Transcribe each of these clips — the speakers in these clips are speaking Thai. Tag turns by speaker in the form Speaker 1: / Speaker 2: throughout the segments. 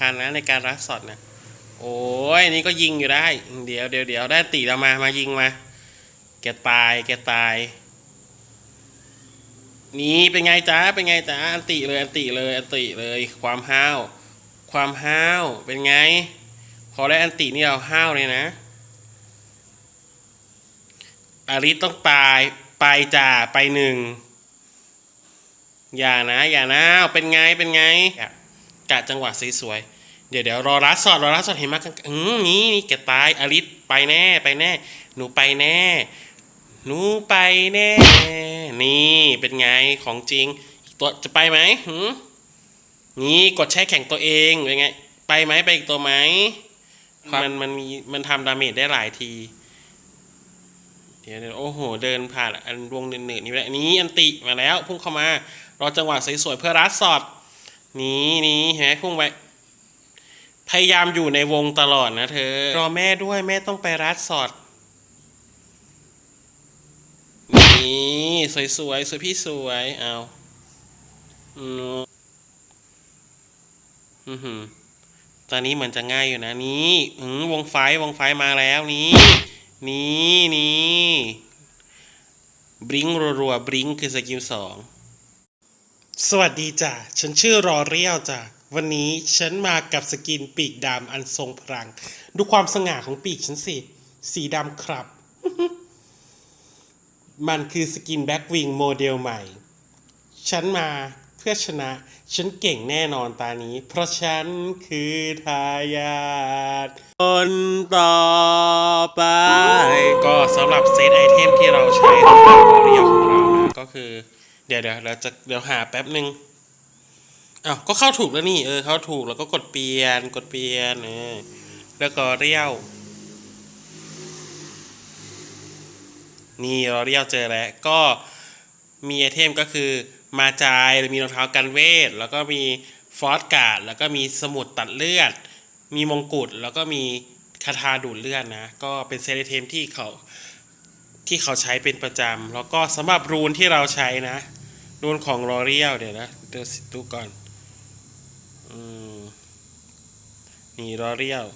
Speaker 1: คันนะในการรัดสอดนะโอ้ยนี่ก็ยิงอยู่ได้ เดี๋ยวเดี๋ยวเดี๋ยวได้ตีเรามามายิงมา แกตายแกตายนี่เป็นไงจ้าเป็นไงจ้าอันติเลยอันติเลยอันติเลยความห้าว ความห้าวเป็นไง พอได้อันตินี่เราห้าวเลยนะอาริสต้องตายไปจ่าไปหนึ่งอย่านะ อย่านะเป็นไงเป็นไง กะกะจังหวะสวยๆเดี๋ยวเดี๋ยวรอรัดสอดรอรัดสอดเห็นมากกันอืมนี่นี่แกตายอาริสไปแน่ไปแน่ หนูไปแน่ หนูไปแน่ นี่เป็นไงของจริงอีกตัวจะไปไหมหืมนี่กดแช่แข่งตัวเองเป็นไง ไปไหมไปอีกตัวไหมมันมันมีมันทำดาเมจได้หลายทีเดี๋ยวเดี๋ยวโอ้โห เดินผ่านอันวงเนืดๆนี่ไปแล้วนี้อันติมาแล้วพุ่งเข้ามา รอจังหวะสวยๆเพื่อรัดสอด นี่นี่เห็นไหมพุ่งไปพยายามอยู่ในวงตลอดนะเธอ รอแม่ด้วยแม่ต้องไปรัดสอด นี่สวยสวยๆสวยพี่สวยเอาอืมอือหือตอนนี้เหมือนจะง่ายอยู่นะนี่อืมวงไฟวงไฟมาแล้วนี่นี่นี่บริงรัวๆบริงคือสกิลสอง สวัสดีจ้ะ ฉันชื่อรอเรียวจ้ะ วันนี้ฉันมากับสกินปีกดำอันทรงพลัง ดูความสง่าของปีกฉันสิ สีดำครับ มันคือสกินแบ็กวิงโมเดลใหม่ ฉันมาเพื่อชนะ ฉันเก่งแน่นอนตานี้ เพราะฉันคือทายาทคนต่อไป ก็สำหรับเซตไอเทมที่เราใช้ในการเรียวของเรานะก็คือ เดี๋ยวเดี๋ยวเราจะ เดี๋ยวหาแป๊บหนึ่งอ้าวก็เข้าถูกแล้วนี่ เออ เข้าถูกแล้วก็กดเปลี่ยน กดเปลี่ยนเออแล้วก็เรียว นี่เราเรียกเจอแล้ว ก็มีไอเทมก็คือมาจายมีรองเท้ากันเวท แล้วก็มีฟอสการ์ด แล้วก็มีสมุดตัดเลือด มีมงกุฎ แล้วก็มีคาถาดูดเลือดนะ ก็เป็นเซตไอเทมที่เขาที่เขาใช้เป็นประจำ แล้วก็สำหรับรูนที่เราใช้นะ รูนของรอเรียลเดี๋ยวนะเดี๋ยวดูก่อนอืมนี่รอเรียล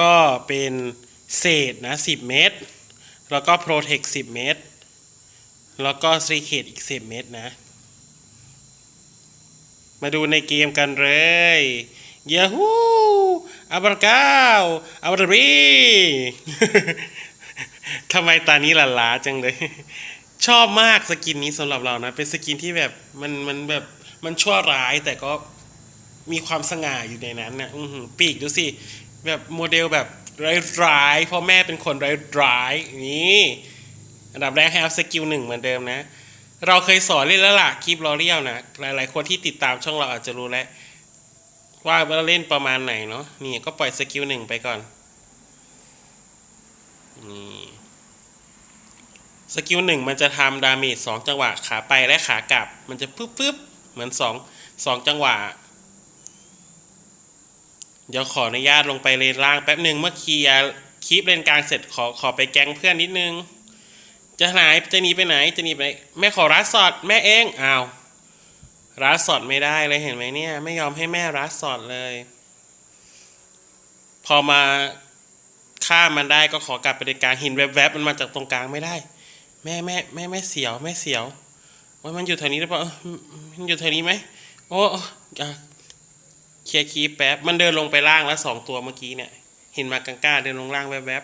Speaker 1: ก็เป็นเศษนะ 10 เมตร แล้วก็ Protect 10 เมตร แล้วก็ s ีเคดอีก 10 เมตรนะ มาดูในเกมกันเลยยาฮูอับราก้าวอับราบีทำไมตานี้หลาลาจังเลย ชอบมากสกินนี้สำหรับเรานะ เป็นสกินที่แบบมันมันแบบมันชั่วร้ายแต่ก็มีความสง่าอยู่ในนั้นนะอือปีกดูสิ แบบโมเดลแบบร้ายๆพราะแม่เป็นคนร้ายๆนี่อันดับแรกให้อัพสกิลหนึ่งเหมือนเดิมนะ เราเคยสอนเล่นแล้วล่ะคลิปลอเรียลนะหลายๆคนที่ติดตามช่องเราอาจจะรู้แล้วว่าเราเล่นประมาณไหนเนาะนี่ก็ปล่อยสกิลหนึ่งไปก่อนนี่ สกิลหนึ่งมันจะทำดาเมจสองจังหวะขาไปและขากลับ มันจะปึ๊บปึ๊บเหมือนสองสองจังหวะ เดี๋ยวขออนุญาตลงไปเลนล่างแป๊บหนึ่งเมื่อเคลียร์คลิปเลนกลางเสร็จขอขอไปแก๊งเพื่อนนิดนึง จะหายจะหนีไปไหนจะหนีไปแม่ขอรัดสอดแม่เองอ้าวรัดสอดไม่ได้เลยเห็นไหมเนี่ย ไม่ยอมให้แม่รัดสอดเลย พอมาฆ่ามันได้ก็ขอกลับไปในกลางหินแวบๆมันมาจากตรงกลางไม่ได้ แม่แม่แม่แม่เสียวแม่เสียวว่ามันอยู่แถวนี้หรือเปล่ามันอยู่แถวนี้ไหมโอ้อะเคลียร์คีแป๊บมันเดินลงไปล่างแล้วสองตัวเมื่อกี้เนี่ย เห็นมากังก้าเดินลงล่างแวบ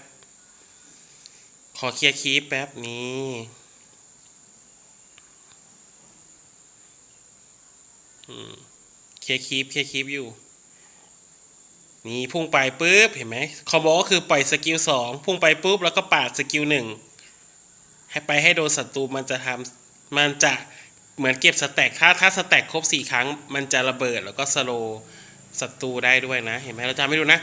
Speaker 1: ๆขอเคลียร์คีแป๊บนี้เคลียร์คีย์เคลียร์คีย์อยู่ นี่พุ่งไปปุ๊บเห็นไหมคอมโบก็คือปล่อยสกิลสองพุ่งไปปุ๊บแล้วก็ปาดสกิลหนึ่ง ให้ไปให้โดนศัตรูมันจะทำมันจะเหมือนเก็บสแต็กถ้าถ้าสแต็กครบสี่ครั้ง มันจะระเบิดแล้วก็สโลศัตรูได้ด้วยนะ เห็นไหมเราจะไม่ดูนะ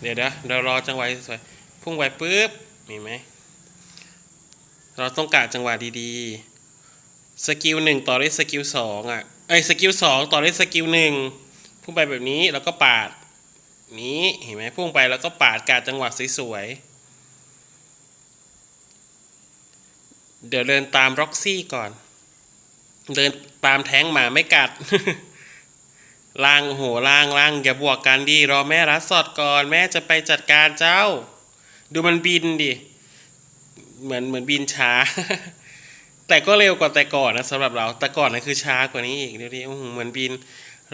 Speaker 1: เดี๋ยวเดี๋ยวเดี๋ยวรอจังหวะสวยพุ่งไปปุ๊บเห็นไหมเราต้องการจังหวะดีๆสกิลหนึ่งต่อด้วยสกิลสองอะไอ้สกิลสองต่อด้วยสกิลหนึ่งพุ่งไปแบบนี้แล้วก็ปาดนี้เห็นไหมพุ่งไปแล้วก็ปาดการจังหวะสวยๆ เดี๋ยวเดินตามร็อกซี่ก่อน เดินตามแท้งหมาไม่กัดล่างโอ้โหล่างล่างอย่าบวกกันดิรอแม่รัดสอดก่อนแม่จะไปจัดการเจ้า ดูมันบินดิเหมือนเหมือนบินช้า แต่ก็เร็วกว่าแต่ก่อนนะสำหรับเราแต่ก่อนนะคือช้ากว่านี้อีกเดี๋ยวนี้อื้อหือเหมือนบิน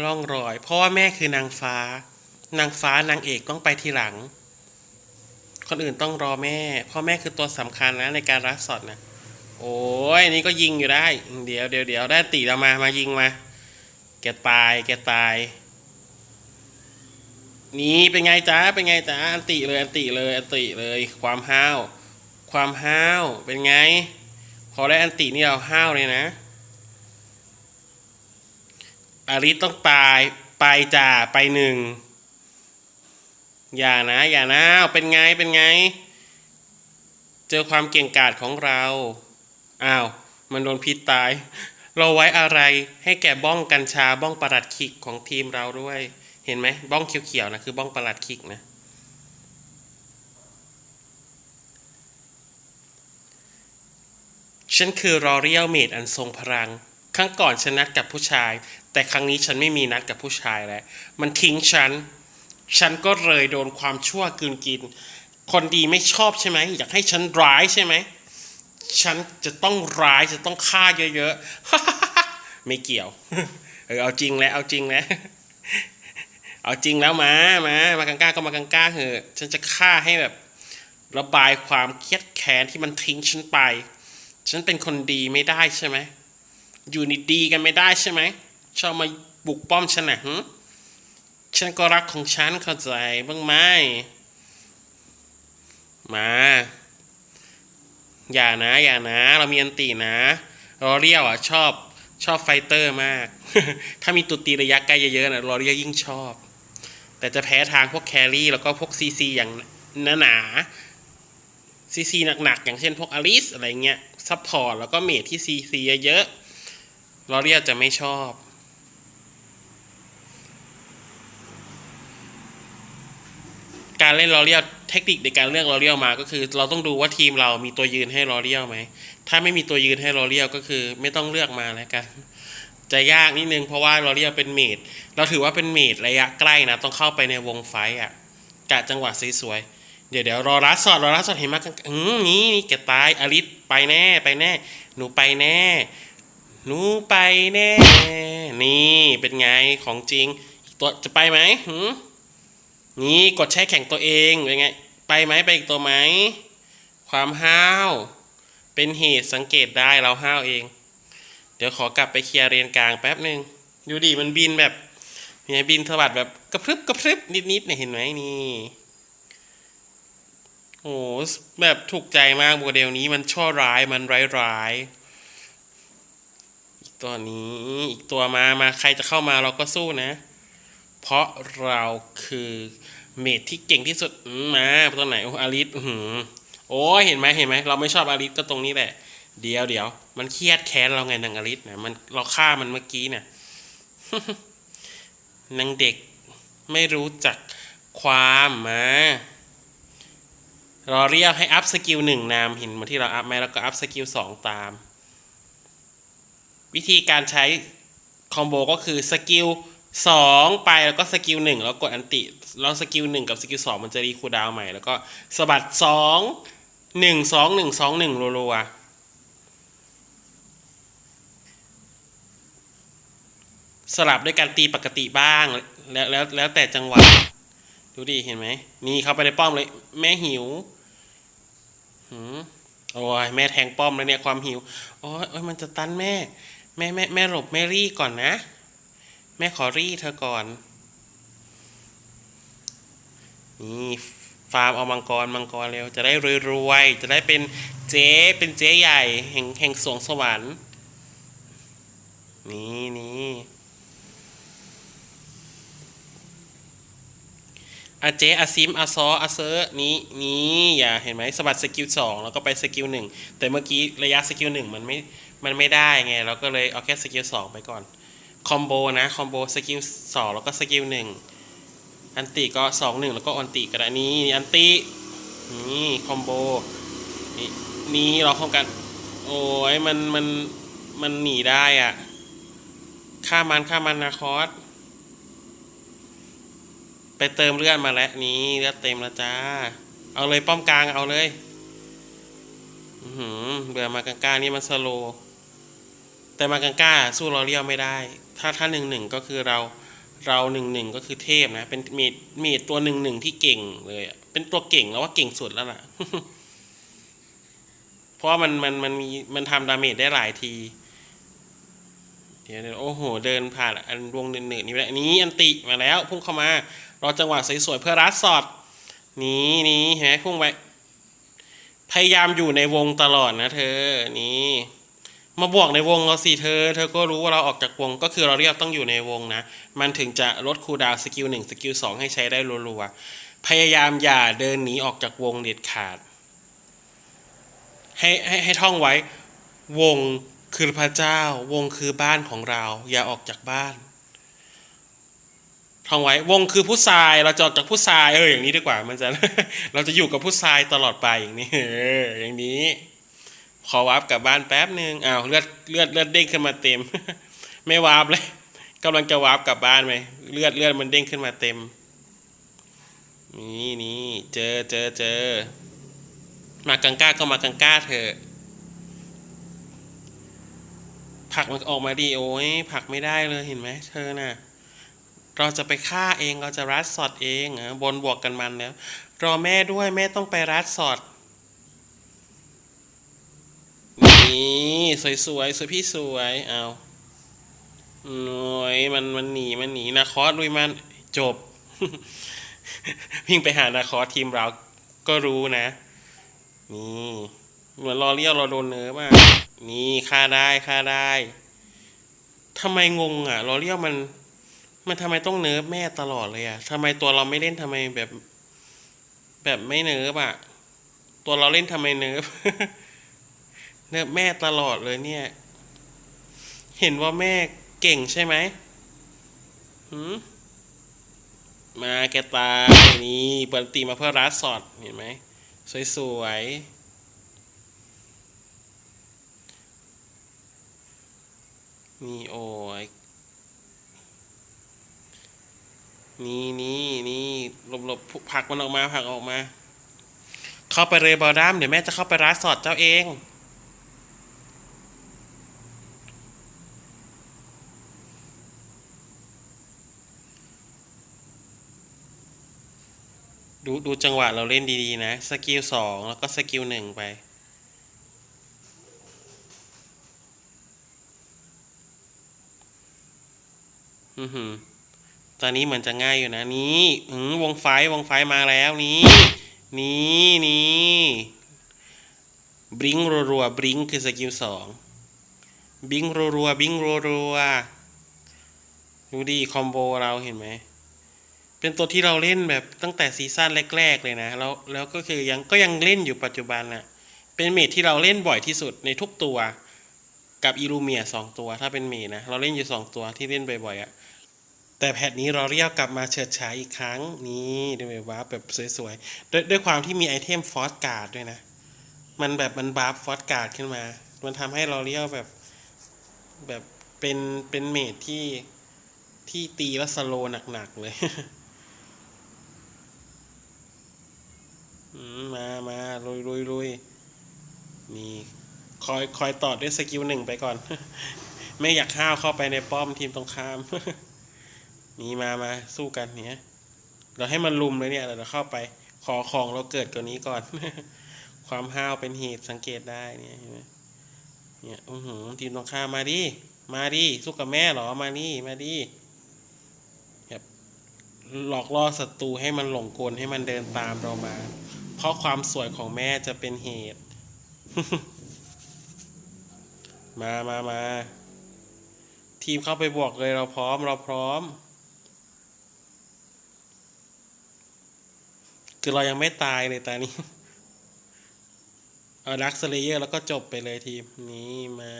Speaker 1: ล่องรอย เพราะว่าแม่คือนางฟ้า นางฟ้านางเอกต้องไปทีหลัง คนอื่นต้องรอแม่เพราะแม่คือตัวสำคัญนะในการรัดสอดนะ โอ้ยนนี่ก็ยิงอยู่ได้ เดี๋ยวเดี๋ยวเดี๋ยวได้ตีเรามามายิงมา แกตายแกตายนี่เป็นไงจ้าเป็นไงจ้าอันติเลยอันติเลยอันติเลยความห้าว ความห้าว เป็นไง พอได้อันตินี่เราห้าวเลยนะอาริสต้องตายไปจ่าไปหนึ่งอย่านะ อย่านะเป็นไงเป็นไง เจอความเก่งกาจของเรา อ้าว มันโดนพิษตาย เราไว้อะไรให้แก่บ้องกัญชาบ้องประหลัดคิกของทีมเราด้วย เห็นไหมบ้องเขียวๆนะคือบ้องประหลัดคิกนะฉันคือรอเรียลเมดอันทรงพลัง ครั้งก่อนฉันนัดกับผู้ชาย แต่ครั้งนี้ฉันไม่มีนัดกับผู้ชายแล้ว มันทิ้งฉัน ฉันก็เลยโดนความชั่วกืนกิน คนดีไม่ชอบใช่ไหม อยากให้ฉันร้ายใช่ไหม ฉันจะต้องร้ายจะต้องฆ่าเยอะๆ ไม่เกี่ยว เออเอาจริงแล้วเอาจริงแล้วเอาจริงแล้วมา มา มากังก้าก็มากังก้าเถอะ ฉันจะฆ่าให้แบบ ระบายความเครียดแค้นที่มันทิ้งฉันไป ฉันเป็นคนดีไม่ได้ใช่ไหม อยู่นี่ดีกันไม่ได้ใช่ไหม ชอบมาบุกป้อมฉันนะหึฉันก็รักของฉันเข้าใจบ้างไหมมา อย่านะ อย่านะ เรามีอันตีนะรอเรียวอะชอบชอบไฟเตอร์มาก ถ้ามีตัวตีระยะใกลเยอะๆนะรอเรียวยิ่งชอบ แต่จะแพ้ทางพวกแครี่แล้วก็พวกซีซีอย่างหนาๆซีซีหนักๆ อย่างเช่นพวกอลิสอะไรเงี้ยซัพพอร์ตแล้วก็เมทที่ซีซีเยอะๆรอเรียวจะไม่ชอบ การเล่นลอเรียลเทคนิคในการเลือกลอเรียลมาก็คือ เราต้องดูว่าทีมเรามีตัวยืนให้ลอเรียลไหมถ้าไม่มีตัวยืนให้ลอเรียลก็คือไม่ต้องเลือกมาแล้วกัน จะยากนิดนึงเพราะว่าลอเรียลเป็นเมดเราถือว่าเป็นเมดระยะใกล้นะต้องเข้าไปในวงไฟอะกะจังหวะสวยๆเดี๋ยวเดี๋ยวรอรัสสอดรอรัสสอดเห็นมากอืมนี่นี่แกตายอลิสไปแน่ไปแน่ หนูไปแน่ หนูไปแน่ นี่เป็นไงของจริงตัวจะไปไหมหืม นี่กดแช่แข่งตัวเองเป็นไง ไปไหมไปอีกตัวไหม ความห้าว เป็นเหตุสังเกตได้เราห้าวเอง เดี๋ยวขอกลับไปเคลียร์เรียนกลางแป๊บหนึ่งดูดิมันบินแบบเนี่ยบินสะบัดแบบกระพริบกระพริบนิดๆเนี่ยเห็นไหมนี่โอ้โหแบบถูกใจมากโมเดลนี้มันช่อร้ายมันร้ายๆอีกตัวนี้อีกตัวมามาใครจะเข้ามาเราก็สู้นะ เพราะเราคือเมดที่เก่งที่สุดมาตัวไหนโอ้อาริสหือโอ้เห็นไหมเห็นไหมเราไม่ชอบอาริสก็ตรงนี้แหละ เดี๋ยวเดี๋ยวมันเครียดแค้นเราไงนางอาริสเนี่ยมันเราฆ่ามันเมื่อกี้เนี่ยนางเด็กไม่รู้จักความมาเรอเรียกให้อัพสกิลหนึ่งนามเห็นเหมาที่เราอัพไหมแล้วก็อัพสกิลสองตาม วิธีการใช้คอมโบก็คือสกิล สองไปแล้วก็สกิลหนึ่งแล้วกดอันติแล้วสกิลหนึ่งกับสกิลสองมันจะรีคูดาวใหม่แล้วก็สะบัดสองหนึ่งสองหนึ่งสองหนึ่งรัวๆสลับด้วยการตีปกติบ้าง แล้วแล้วแล้วแต่จังหวะ ดูดิเห็นไหมนี่เข้าไปในป้อมเลย แม่หิวหืมโอ้ยแม่แทงป้อมแล้วเนี่ยความหิวโอ้ยโอ้ยมันจะตันแม่ แม่แม่แม่หลบแม่รี่ก่อนนะ แม่ขอรี่เธอก่อน นี่ฟาร์มเอามังกรมังกรเร็ว จะได้รวยๆ จะได้เป็นเจ๊เป็นเจ๊ใหญ่แห่งแห่งสวงสวรรค์ นี่นี่อาเจอาซิมอาซออาเซอร์นี้นี้อย่าเห็นไหมสะบัดสกิลสองแล้วก็ไปสกิลหนึ่งแต่เมื่อกี้ระยะสกิลหนึ่งมันไม่ มันไม่ได้ไง เราก็เลยเอาแค่สกิลสองไปก่อน คอมโบนะคอมโบสกิลสองแล้วก็สกิลหนึ่งอันติก็สองหนึ่งแล้วก็อันติก็ได้นี่อันตินี่คอมโบนี่นี่เราเข้ากัน โอ้ยมันมันมันหนีได้อะฆ่ามันฆ่ามันนะคอสไปเติมเลือดมาแล้วนี่เลือดเต็มแล้วจ้า เอาเลยป้อมกลางเอาเลยอือหือเบื่อมากังก้านี่มันสโลว์ แต่มากังก้าสู้เราเรียวไม่ได้ ถ้าถ้าหนึ่งหนึ่งก็คือเราเราหนึ่งหนึ่งก็คือเทพนะ เป็นเมดเมดตัวหนึ่งหนึ่งที่เก่งเลยเป็นตัวเก่งแล้วว่าเก่งสุดแล้วล่ะ เพราะว่ามันมันมันมีมันทำดาเมจได้หลายที เดี๋ยวเดี๋ยวโอ้โห เดินผ่านอันวงหนึ่งหนึ่งนี่ไปแล้วนี้อันติมาแล้ว พุ่งเข้ามา รอจังหวะสวยๆเพื่อรัดสอดนี้นี้เห็นไหมพุ่งไปพยายามอยู่ในวงตลอดนะเธอ นี่ มาบวกในวงเราสิเธอ เธอก็รู้ว่าเราออกจากวงก็คือเราเรียกต้องอยู่ในวงนะ มันถึงจะลดคูดาวสกิลหนึ่งสกิลสองให้ใช้ได้รัวๆ พยายามอย่าเดินหนีออกจากวงเด็ดขาด ให้ให้ให้ท่องไว้ วงคือพระเจ้า วงคือบ้านของเรา อย่าออกจากบ้าน ท่องไว้ วงคือผู้ชาย เราจะออกจากผู้ชาย เอออย่างนี้ดีกว่า มันจะ เราจะอยู่กับผู้ชายตลอดไปอย่างนี้ เอออย่างนี้ ขอวาร์ปกลับบ้านแป๊บหนึ่งอ้าวเลือดเลือดเลือดเด้งขึ้นมาเต็ม ไม่วาร์ปเลยกำลังจะวาร์ปกลับบ้านไหมเลือดเลือดมันเด้งขึ้นมาเต็ม นี่นี่เจอเจอเจอ มากังก้าก็มากังก้าเถอะผลักมันออกมาดีโอ้ยผลักไม่ได้เลยเห็นไหมเธอน่ะ เราจะไปฆ่าเองเราจะรัดสอดเองบนบวกกันมันแล้วรอแม่ด้วยแม่ต้องไปรัดสอด นี่สวยสวยสวยพี่สวยเอาหน่วยมันมันหนีมันหนีนาคอสลุยมันจบ วิ่งไปหานาคอสทีมเราก็รู้นะ นี่เหมือนรอเลี้ยวเราโดนเนื้อมากนี่ฆ่าได้ฆ่าได้ทำไมงงอะรอเลี้ยวมัน มันทำไมต้องเนิร์ฟแม่ตลอดเลยอะทำไมตัวเราไม่เล่นทำไมแบบ แบบไม่เนิร์ฟอะ ตัวเราเล่นทำไมเนิร์ฟ เนิร์ฟแม่ตลอดเลยเนี่ย เห็นว่าแม่เก่งใช่ไหมหืมมาแกตายนี่เปิดตีมาเพื่อรัดสอดเห็นไหมสวยๆ นี่โอ้ยนี่นี่นี่หลบหลบผักมันออกมาผักออกมา เข้าไปเลยบอดัมเดี๋ยวแม่จะเข้าไปร้านสอดเจ้าเอง ดูดูจังหวะเราเล่นดีๆนะ สกิลสองแล้วก็สกิลหนึ่งไป อือหือ ตอนนี้เหมือนจะง่ายอยู่นะ นี่อืมวงไฟวงไฟมาแล้วนี่นี่นี่บริงรัวๆบริงคือสกิลสองบิงรัวๆบิงรัวๆดูดีคอมโบเราเห็นไหม เป็นตัวที่เราเล่นแบบตั้งแต่ซีซั่นแรก ๆ เลยนะ แล้วแล้วก็คือยังก็ยังเล่นอยู่ปัจจุบันน่ะเป็นเมทที่เราเล่นบ่อยที่สุดในทุกตัวกับอีลูเมียสองตัวถ้าเป็นเมทนะ เราเล่นอยู่สองตัวที่เล่นบ่อยๆอะ่ะแต่แพทนี้เราเรียกกลับมาเฉิดฉายอีกครั้งนี่ดูแบบว่าแบบสวยๆด้วยด้วยความที่มีไอเทมฟอสการ์ดด้วยนะ มันแบบมันบาร์ฟอสการ์ดขึ้นมา มันทำให้เราเรียกแบบแบบเป็นเป็นเมทที่ที่ตีแล้วสโลหนักๆเลย มามาลุยลุยลุยนี่คอยคอยต่อด้วยสกิลหนึ่งไปก่อน ไม่อยากห้าวเข้าไปในป้อมทีมตรงข้ามนี่มามาสู้กันเนี่ยเราให้มันลุมเลยเนี่ยเราเข้าไป ขอของเราเกิดกว่านี้ก่อน ความห้าวเป็นเหตุสังเกตได้เนี่ยเห็นไหมเนี่ยอือหือทีมตรงข้ามมาดิมาดิสู้กับแม่หรอมาดิมาดิแบบหลอกล่อศัตรูให้มันหลงกลให้มันเดินตามเรามา ราะความสวยของแม่จะเป็นเหตุ มามามา ทีมเข้าไปบวกเลยเราพร้อม เราพร้อม คือเรายังไม่ตายเลยตอนนี้ เอาดักสเลเยอร์แล้วก็จบไปเลยทีม นี่มา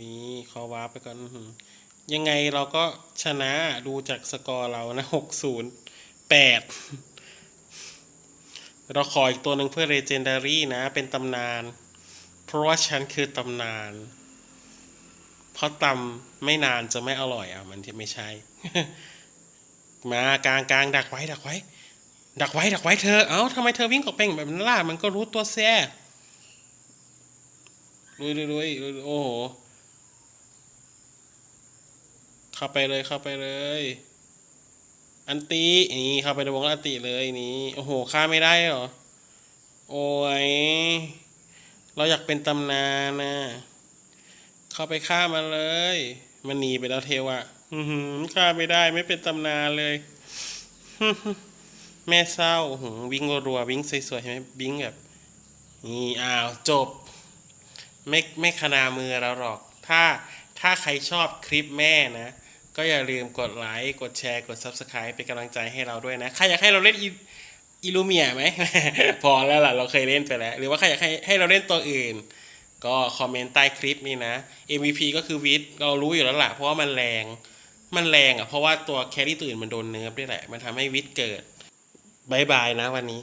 Speaker 1: นี่ขอวาร์ปไปก่อน ยังไงเราก็ชนะดูจากสกอร์เรานะหกศูนย์แปด เราขออีกตัวหนึ่งเพื่อ Legendary นะ เป็นตำนาน เพราะว่าฉันคือตำนาน เพราะตำไม่นานจะไม่อร่อยอะมันจะไม่ใช่ มากลางกลางดักไว้ดักไว้ ดักไว้ดักไว้เธอ เอ้าทำไมเธอวิ่งออกไปแบบนั้นล่ะมันก็รู้ตัวแซ่ลุยลุยลุยลุยโอ้โห เข้าไปเลยเข้าไปเลย อันตีนี่เข้าไปในวงอันตีเลยนี่โอ้โหฆ่าไม่ได้เหรอ โอ้ย เราอยากเป็นตำนานนะ เข้าไปฆ่ามันเลย มันหนีไปแล้วเทวะอื้อหือฆ่าไม่ได้ไม่เป็นตำนานเลย แม่เศร้าหวิ่งรัวๆวิ่งสวยๆเห็นไหมวิ่งแบบนี่อ้าวจบ ไม่ไม่ขนามือเราหรอก ถ้าถ้าใครชอบคลิปแม่นะ ก็อย่าลืมกดไลค์กดแชร์กด Subscribe เป็นกำลังใจให้เราด้วยนะ ใครอยากให้เราเล่นอิลูเมียไหม พอแล้วล่ะ เราเคยเล่นไปแล้ว หรือว่าใครอยากให้ให้เราเล่นตัวอื่น ก็คอมเมนต์ใต้คลิปนี้นะ MVP ก็คือวิทเรารู้อยู่แล้วล่ะ เพราะว่ามันแรง มันแรงอะ เพราะว่าตัวแครี่ตัวอื่นมันโดนเนิร์ฟด้วยแหละ มันทำให้วิทเกิดบายบายนะวันนี้